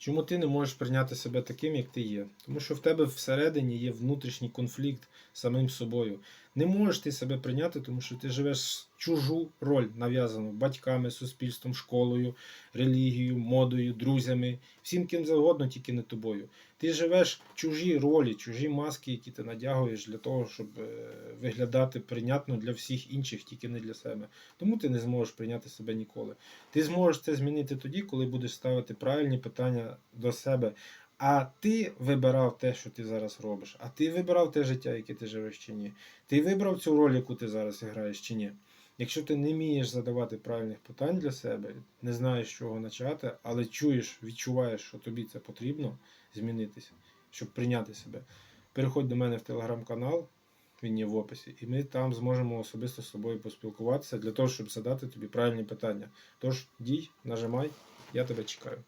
Чому ти не можеш прийняти себе таким, як ти є? Тому що в тебе всередині є внутрішній конфлікт з самим собою. Не можеш ти себе прийняти, тому що ти живеш чужу роль, нав'язану батьками, суспільством, школою, релігією, модою, друзями, всім ким завгодно, тільки не тобою. Ти живеш чужі ролі, чужі маски, які ти надягуєш для того, щоб е, виглядати прийнятно для всіх інших, тільки не для себе. Тому ти не зможеш прийняти себе ніколи. Ти зможеш це змінити тоді, коли будеш ставити правильні питання до себе. А ти вибирав те, що ти зараз робиш. А ти вибирав те життя, яке ти живеш чи ні. Ти вибрав цю роль, яку ти зараз граєш чи ні. Якщо ти не вмієш задавати правильних питань для себе, не знаєш, з чого почати, але чуєш, відчуваєш, що тобі це потрібно змінитися, щоб прийняти себе. Переходь до мене в телеграм-канал, він є в описі, і ми там зможемо особисто з собою поспілкуватися для того, щоб задати тобі правильні питання. Тож дій, нажимай, я тебе чекаю.